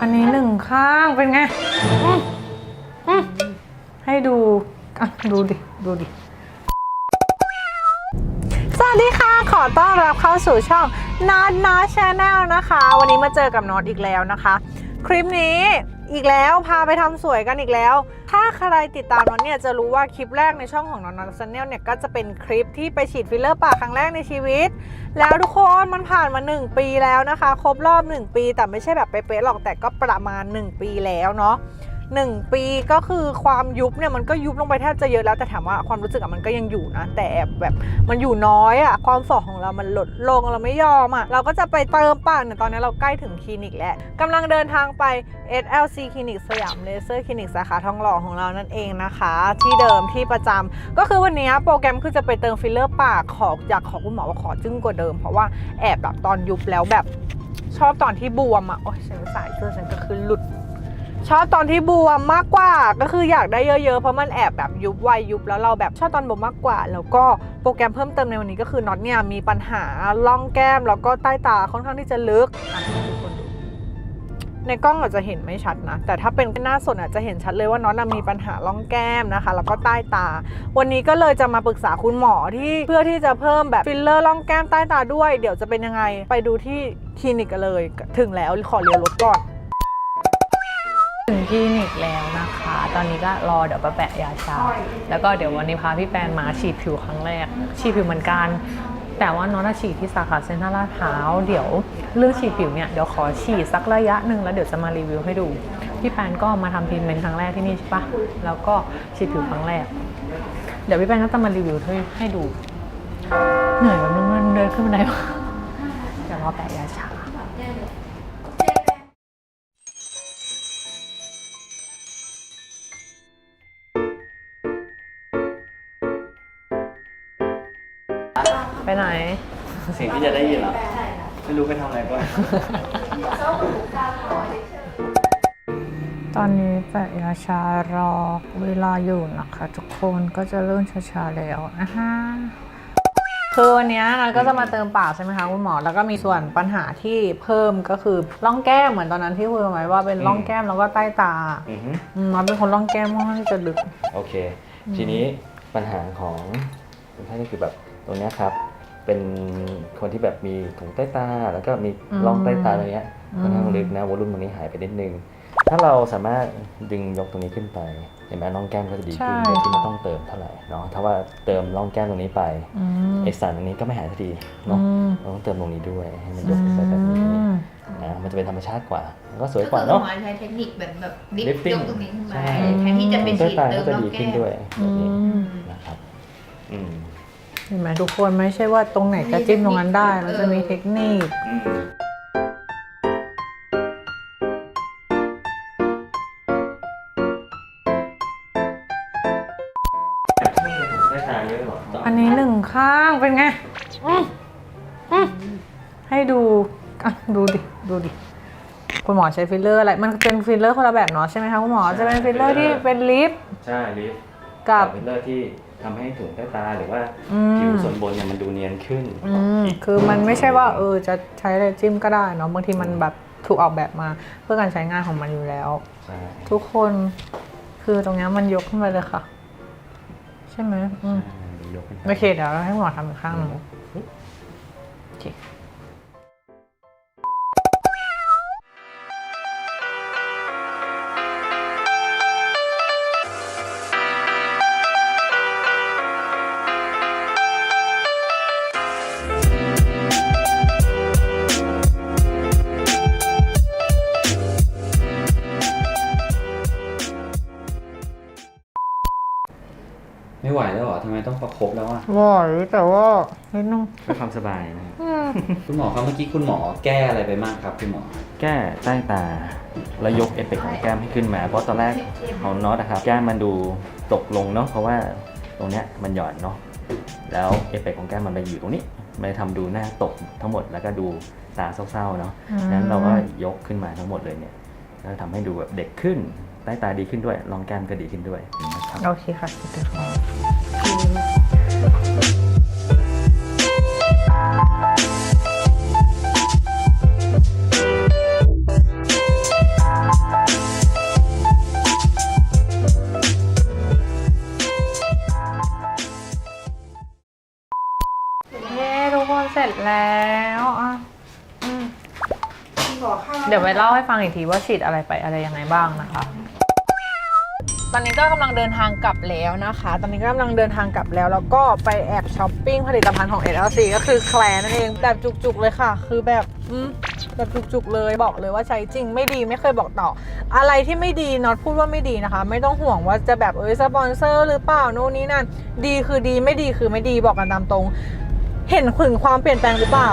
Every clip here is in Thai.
อันนี้หนึ่งข้างเป็นไงอืมอืมให้ดู อะ ดูดิ ดูดิ สวัสดีค่ะ ขอต้อนรับเข้าสู่ช่อง Not Not Channel นะคะ วันนี้มาเจอกับน็อตอีกแล้วนะคะ คลิปนี้ อีกแล้วพาไปทำสวยกันอีกแล้ว ถ้าใครติดตามน็อตเนี่ยจะรู้ว่าคลิปแรกในช่องของน็อตน็อตชาแนลเนี่ยก็จะเป็นคลิปที่ไปฉีดฟิลเลอร์ปากครั้งแรกในชีวิต แล้วทุกคนมันผ่านมา 1 ปีแล้วนะคะ ครบรอบ 1 ปีแต่ไม่ใช่แบบเป๊ะๆหรอกแต่ก็ประมาณ 1 ปีแล้วเนาะ 1 ปีก็คือความยุบเนี่ยมันก็ยุบลงไปแทบจะเยอะแล้วแต่ถามว่าความรู้สึกอะมันก็ยังอยู่นะแต่แบบมันอยู่น้อยอะความฝ่อของเรามันลดลงเราไม่ยอมอะเราก็จะไปเติมปากเนี่ยตอนนี้เราใกล้ถึงคลินิกแล้วกำลังเดินทางไป SLC คลินิกสยามเลเซอร์คลินิกสาขาทองหล่อของเรานั่นเองนะคะ ที่เดิมที่ประจำก็คือวันนี้โปรแกรมคือจะไปเติมฟิลเลอร์ปากขออยากขอคุณหมอว่าขอจึ้งกว่าเดิม เพราะว่าแอบแบบตอนยุบแล้วแบบชอบตอนที่บวมอะโอ้ยฉันสายเสื้อฉันก็คือหลุด ชอบตอนที่บวมมากกว่าก็คืออยากได้เยอะๆ เพราะมันแอบแบบยุบไวยุบแล้วเราแบบชอบตอนบวมมากกว่า แล้วก็โปรแกรมเพิ่มเติมในวันนี้ก็คือน็อตเนี่ยมีปัญหาล่องแก้มแล้วก็ใต้ตาค่อนข้างที่จะลึกอะให้ทุกคนดูในกล้องอาจจะเห็นไม่ชัดนะ แต่ถ้าเป็นหน้าสดอาจจะเห็นชัดเลยว่าน้องมีปัญหาล่องแก้มนะคะ แล้วก็ใต้ตา วันนี้ก็เลยจะมาปรึกษาคุณหมอที่เพื่อที่จะเพิ่มแบบฟิลเลอร์ล่องแก้มใต้ตาด้วย เดี๋ยวจะเป็นยังไงไปดูที่คลินิกกันเลย ถึงแล้วขอเรียนรถก่อน ถึงคลินิกแล้วนะคะ ตอนนี้ก็รอเดี๋ยวไปแปะยาชา แล้วก็เดี๋ยววันนี้พาพี่แปนมาฉีดผิวครั้งแรก ฉีดผิวเหมือนกัน แต่ว่าน้องน่ะฉีดที่สาขาเซ็นทรัลลาดพร้าว เดี๋ยวเรื่องฉีดผิวเนี่ยเดี๋ยวขอฉีดสักระยะหนึ่งแล้วเดี๋ยวจะมารีวิวให้ดู พี่แปนก็มาทำทีมเป็นครั้งแรกที่นี่ใช่ปะแล้วก็ฉีดผิวครั้งแรก เดี๋ยวพี่แปนก็จะมารีวิวให้ให้ดู เหนื่อยแบบนึงมันเดินขึ้นบันไดมาเดี๋ยวรอแปะยาชา ไปไหน สิ่งที่จะได้ยินเหรอ ไม่รู้ไปทำอะไรก่อน ตอนนี้แปะยาชารอเวลาอยู่นะคะ ทุกคนก็จะเริ่มช้าๆแล้วนะฮะคือวันนี้เราก็จะมาเติมปากใช่ไหมคะคุณหมอ แล้วก็มีส่วนปัญหาที่เพิ่มก็คือร่องแก้มเหมือนตอนนั้นที่คุยกันไว้ว่าเป็นร่องแก้มแล้วก็ใต้ตาอือฮึอืมมันเป็นคนร่องแก้มค่อนข้างที่จะลึก โอเค ทีนี้ปัญหาของคนไข้ก็คือแบบตรงเนี้ยครับ เป็นคนที่แบบมีถุงใต้ตา แล้วก็มีร่องใต้ตาตรงเนี้ยอืมค่อนข้างลึกนะวอลลุ่มตรงนี้หายไปนิดนึง ถ้าเราสามารถดึงยกตรงนี้ขึ้นไป เห็นไหมร่องแก้มก็จะดีขึ้นโดยที่ไม่ต้องเติมเท่าไหร่เนาะถ้าว่าเติมร่องแก้มตรงนี้ไปอืมไอสันตรงนี้ก็ไม่หายสักทีเนาะอืมเราต้องเติมตรงนี้ด้วยให้มันยกขึ้นไปแบบนี้อืมนะมันจะเป็นธรรมชาติกว่าแล้วก็สวยก็กว่าคือเนาะหมอใช้เทคนิคแบบแบบลิฟต์ Lifting ยกตรงนี้ขึ้นไปใช่แทนที่จะเป็นใต้ฉีดตาเติก็มจะรอบดีแก้ขึ้นมด้วยแบบนี้อืมนะครับอืม เห็นไหมทุกคนไม่ใช่ว่าตรงไหนจะจิ้มตรงนั้นได้ มันจะมีเทคนิคอืมได้ตาเยอะหรออันนี้หนึ่งข้างเป็นไงอืมอืมให้ดูอะดูดิ ดูดิ คุณหมอใช้ฟิลเลอร์อะไร มันเป็นฟิลเลอร์คนละแบบเนาะใช่ไหมคะคุณหมอ จะเป็นฟิลเลอร์ที่เป็นลิป ใช่ลิฟต์ กับเป็นเลอร์ที่ทำให้ถุงใต้ตาหรือว่าอืมผิวส่วนบนเนี่ยมันดูเนียนขึ้นอืมคือมันไม่ใช่ว่าเออจะใช้อะไรจิ้มก็ได้เนาะบางทีมันแบบถูกออกแบบมาเพื่อการใช้งานของมันอยู่แล้วใช่ทุกคนคือตรงเนี้ยมันยกขึ้นไปเลยค่ะ ใช่ไหมอืมยกขึ้นโอเคเดี๋ยวเราให้หมอทำอีกข้างหนึ่งโอเค ไม่ไหวแล้วเหรอทำไมต้องประคบแล้วอะไหวแต่ว่านิดนึงเพื่อความสบายนะครับอืมคุณหมอครับเมื่อกี้คุณหมอแก้อะไรไปบ้างครับคุณหมอ แก้ใต้ตาแล้วยกเอฟเฟกต์ของแก้มให้ขึ้นมา เพราะตอนแรกของน็อตนะครับแก้มมันดูตกลงเนาะเพราะว่าตรงเนี้ยมันหย่อนเนาะแล้วเอฟเฟกต์ของแก้มมันไปอยู่ตรงนี้มันเลยทำดูหน้าตกทั้งหมดแล้วก็ดูตาเศร้าๆเนาะอืมงั้นเราก็ยกขึ้นมาทั้งหมดเลยเนี่ยแล้วทำให้ดูแบบเด็กขึ้น ใต้ตาดีขึ้นด้วยรองแก้มก็ดีขึ้นด้วยนะครับ โอเคค่ะคุณครูเยทุกคนเสร็จแล้วเดี๋ยวไปเล่าให้ฟังอีกทีว่าฉีดอะไรไปอะไรยังไงบ้างนะคะ ตอนนี้ก็กำลังเดินทางกลับแล้วนะคะ ตอนนี้ก็กำลังเดินทางกลับแล้ว แล้วก็ไปแอบช้อปปิ้งผลิตภัณฑ์ของ SLC ก็คือแคลร์นั่นเองแบบจุกๆเลยค่ะ คือแบบแบบจุกๆเลยบอกเลยว่าใช้จริงไม่ดีไม่เคยบอกต่อ อะไรที่ไม่ดีน็อตพูดว่าไม่ดีนะคะ ไม่ต้องห่วงว่าจะแบบเอ้ยสปอนเซอร์หรือเปล่าโน่นนี่นั่นดีคือดีไม่ดีคือไม่ดีบอกกันตามตรง เห็นถึงความเปลี่ยนแปลงหรือเปล่า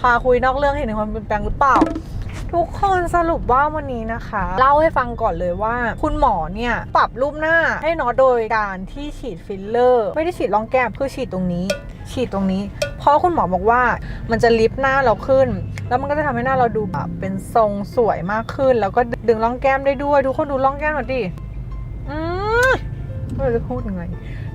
พาคุยนอกเรื่องเห็นถึงความเปลี่ยนแปลงหรือเปล่า ทุกคนสรุปว่าวันนี้นะคะ เล่าให้ฟังก่อนเลยว่า คุณหมอเนี่ยปรับรูปหน้าให้น็อโดยการที่ฉีดฟิลเลอร์ ไม่ได้ฉีดรองแก้มคือฉีดตรงนี้ ฉีดตรงนี้ เพราะคุณหมอบอกว่ามันจะลิฟต์หน้าเราขึ้น แล้วมันก็จะทำให้หน้าเราดูแบบเป็นทรงสวยมากขึ้น แล้วก็ดึงร่องแก้มได้ด้วย ทุกคนดูร่องแก้มหน่อยดิ ไม่รู้จะพูดยังไง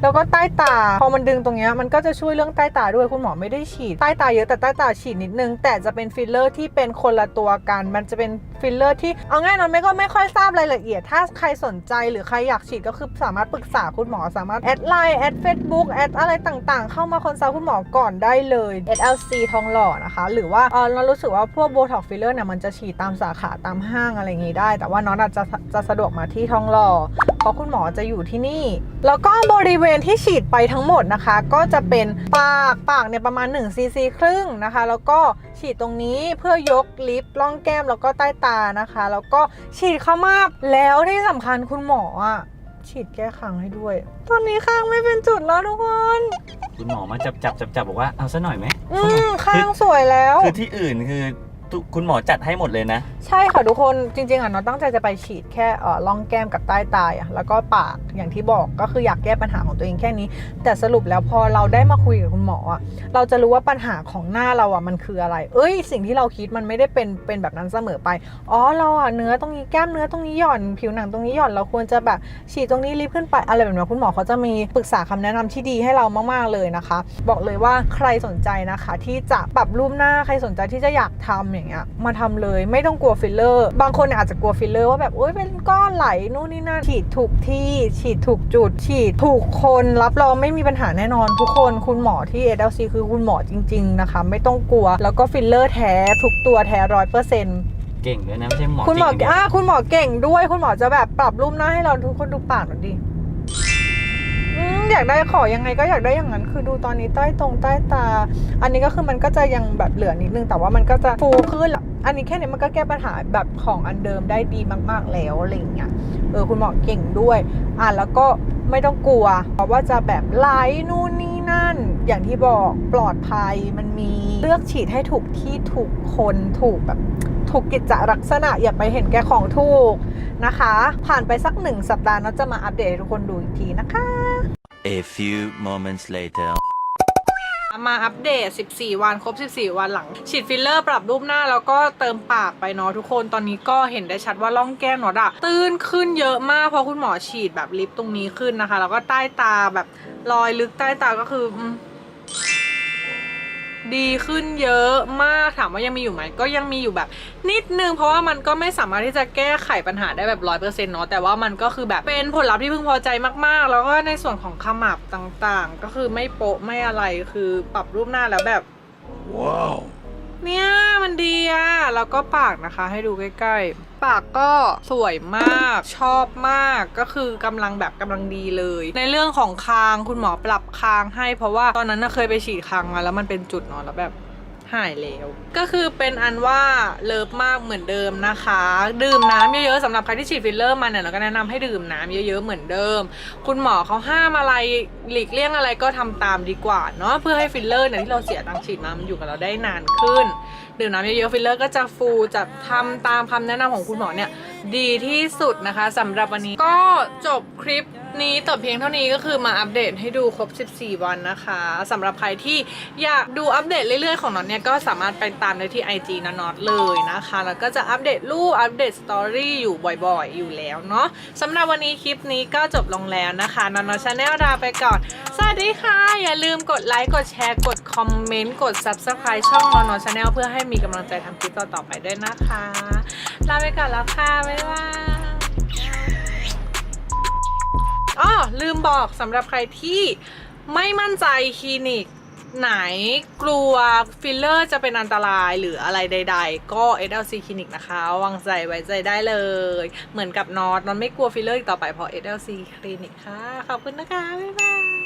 แล้วก็ใต้ตา พอมันดึงตรงเนี้ยมันก็จะช่วยเรื่องใต้ตาด้วยคุณหมอไม่ได้ฉีด ใต้ตาเยอะแต่ใต้ตาฉีดนิดนึง แต่จะเป็นฟิลเลอร์ที่เป็นคนละตัวกัน มันจะเป็นฟิลเลอร์ที่เอาง่ายๆนะไม่ก็ไม่ค่อยทราบรายละเอียด ถ้าใครสนใจหรือใครอยากฉีดก็คือสามารถปรึกษาคุณหมอสามารถแอดไลน์แอดเฟซบุ๊กแอดอะไรต่างๆ เข้ามาคอนซัลท์คุณหมอก่อนได้เลย SLC ทองหล่อนะคะ หรือว่าเออเรารู้สึกว่าพวกโบท็อกฟิลเลอร์เนี่ยมันจะฉีดตามสาขาตามห้างอะไรอย่างงี้ได้ แต่ว่าน้องอาจจะจะสะดวกมาที่ทองหล่อเพราะคุณหมอจะอยู่ที่นี่ แล้วก็บริเวณที่ฉีดไปทั้งหมดนะคะ ก็จะเป็นปากปากเนี่ยประมาณ1ซีซีครึ่งนะคะ แล้วก็ฉีดตรงนี้เพื่อยกลิฟต์ร่องแก้มแล้วก็ใต้ตานะคะ แล้วก็ฉีดเข้ามาบแล้วที่สำคัญคุณหมออะฉีดแก้คางให้ด้วย ตอนนี้คางไม่เป็นจุดแล้วทุกคน คุณหมอมาจับจับจับจับบอกว่าเอาซะหน่อยไหมอืมคางสวยแล้ว คือที่อื่นคือ ทุกคุณหมอจัดให้หมดเลยนะ ใช่ค่ะทุกคนจริงๆอะน้องตั้งใจจะไปฉีดแค่เอ่อร่องแก้มกับใต้ตาอะแล้วก็ปากอย่างที่บอกก็คืออยากแก้ปัญหาของตัวเองแค่นี้ แต่สรุปแล้วพอเราได้มาคุยกับคุณหมออะเราจะรู้ว่าปัญหาของหน้าเราอะมันคืออะไร เอ้ย สิ่งที่เราคิดมันไม่ได้เป็นเป็นแบบนั้นเสมอไปอ๋อเราอะเนื้อตรงนี้แก้มเนื้อตรงนี้หย่อนผิวหนังตรงนี้หย่อนเราควรจะแบบฉีดตรงนี้ลิฟต์ขึ้นไปอะไรแบบนี้คุณหมอเขาจะมีปรึกษาคำแนะนำที่ดีให้เรามากๆเลยนะคะ บอกเลยว่าใครสนใจนะคะ ที่จะปรับรูปหน้าใครสนใจที่จะอยากทำอย่างเงี้ยมาทำเลยไม่ต้องกลัวฟิลเลอร์ บางคนเนี่ยอาจจะกลัวฟิลเลอร์ว่าแบบโอ๊ยเป็นก้อนไหลนู่นนี่นั่นฉีดถูกที่ฉีดถูกจุด ฉีดถูกคนรับรองไม่มีปัญหาแน่นอน ทุกคนคุณหมอที่ SLC คือคุณหมอจริง ๆ นะคะ ไม่ต้องกลัว แล้วก็ฟิลเลอร์แท้ทุกตัวแท้ร้อยเปอร์เซ็นต์เก่งด้วยนะไม่ใช่หมอคุณหมอจริงย่างเดียวอ่าคุณหมอเก่งด้วย คุณหมอจะแบบปรับรูปหน้าให้เราทุกคนดูปากหน่อยดิอืม อยากได้ขอยังไงก็อยากได้อย่างนั้น คือดูตอนนี้ใต้ตรงใต้ตา อันนี้ก็คือมันก็จะยังแบบเหลือนิดนึง แต่ว่ามันก็จะฟูขึ้นอันนี้แค่นี้มันก็แก้ปัญหาแบบของอันเดิมได้ดีมาก ๆแล้วอะไรอย่างเงี้ยเออคุณหมอเก่งด้วย อะแล้วก็ไม่ต้องกลัว เพราะว่าจะแบบไหลนู่นนี่นั่น อย่างที่บอกปลอดภัยมันมีเลือกฉีดให้ถูกที่ถูกคนถูกแบบ ถูกกิจลักษณะอย่าไปเห็นแก่ของถูกนะคะ ผ่านไปสักหนึ่งสัปดาห์เนาะจะมาอัปเดตให้ทุกคนดูอีกทีนะคะ A few moments later. มาอัปเดต 14 วัน ครบ 14 วันหลัง ฉีดฟิลเลอร์ปรับรูปหน้าแล้วก็เติมปากไปเนาะทุกคน ตอนนี้ก็เห็นได้ชัดว่าร่องแก้มหนอดอะตื้นขึ้นเยอะมากเพราะคุณหมอฉีดแบบลิปตรงนี้ขึ้นนะคะ แล้วก็ใต้ตาแบบรอยลึกใต้ตาก็คืออืม ดีขึ้นเยอะมากถามว่ายังมีอยู่ไหมก็ยังมีอยู่แบบ นิดนึงเพราะว่ามันก็ไม่สามารถที่จะแก้ไขปัญหาได้แบบร้อยเปอร์เซ็นต์เนาะแต่ว่ามันก็คือแบบเป็นผลลัพธ์ที่พึงพอใจมากๆ แล้วก็ในส่วนของขมับต่างๆ ก็คือไม่โปะไม่อะไรคือปรับรูปหน้าแล้วแบบ Wow. เนี่ยมันดีอะแล้วก็ปากนะคะให้ดูใกล้ๆ ปากก็สวยมากชอบมากก็คือกำลังแบบกำลังดีเลย ในเรื่องของคางคุณหมอปรับคางให้เพราะว่าตอนนั้นน่ะเคยไปฉีดคางมาแล้วมันเป็นจุดเนาะแล้วแบบ หายแล้ว ก็คือเป็นอันว่าเลิฟมากเหมือนเดิมนะคะ ดื่มน้ำเยอะๆสำหรับใครที่ฉีดฟิลเลอร์มาเนี่ยเราก็แนะนำให้ดื่มน้ำเยอะๆเหมือนเดิม คุณหมอเขาห้ามอะไรหลีกเลี่ยงอะไรก็ทำตามดีกว่าเนาะเพื่อให้ฟิลเลอร์เนี่ยที่เราเสียตังค์ฉีดมามันอยู่กับเราได้นานขึ้น ดื่มน้ำเยอะๆฟิลเลอร์ก็จะฟูจะทำตามคำแนะนำของคุณหมอเนี่ย ดีที่สุดนะคะสำหรับวันนี้ก็จบคลิปนี้แต่เพียงเท่านี้ก็คือมาอัปเดตให้ดูครบ 14 วันนะคะสำหรับใครที่อยากดูอัปเดตเรื่อยๆของน็อตเนี่ยก็สามารถไปตามได้ที่ IG นน็อตเลยนะคะ แล้วก็จะอัปเดตรูปอัปเดตสตอรี่อยู่บ่อยๆ อยู่แล้วเนาะสำหรับวันนี้คลิปนี้ก็จบลงแล้วนะคะนนอชาแนลลาไปก่อน สวัสดีค่ะ อย่าลืมกดไลค์กดแชร์กดคอมเมนต์กด Subscribe ช่องนนอชาแนลเพื่อให้มีกำลังใจทำคลิปต่อๆไปด้วยนะคะลาไปก่อนแล้วค่ะายบายอ๋อลืมบอกสำหรับใครที่ไม่มั่นใจคลินิกไหนกลัวฟิลเลอร์จะเป็นอันตรายหรืออะไรใด ๆ ก็ SLC คลินิกนะคะวางใจไว้ใจได้เลย เหมือนกับนอตนอนไม่กลัวฟิลเลอร์อีกต่อไปเพราะ SLC คลินิกค่ะ ขอบคุณนะคะ บ๊ายบาย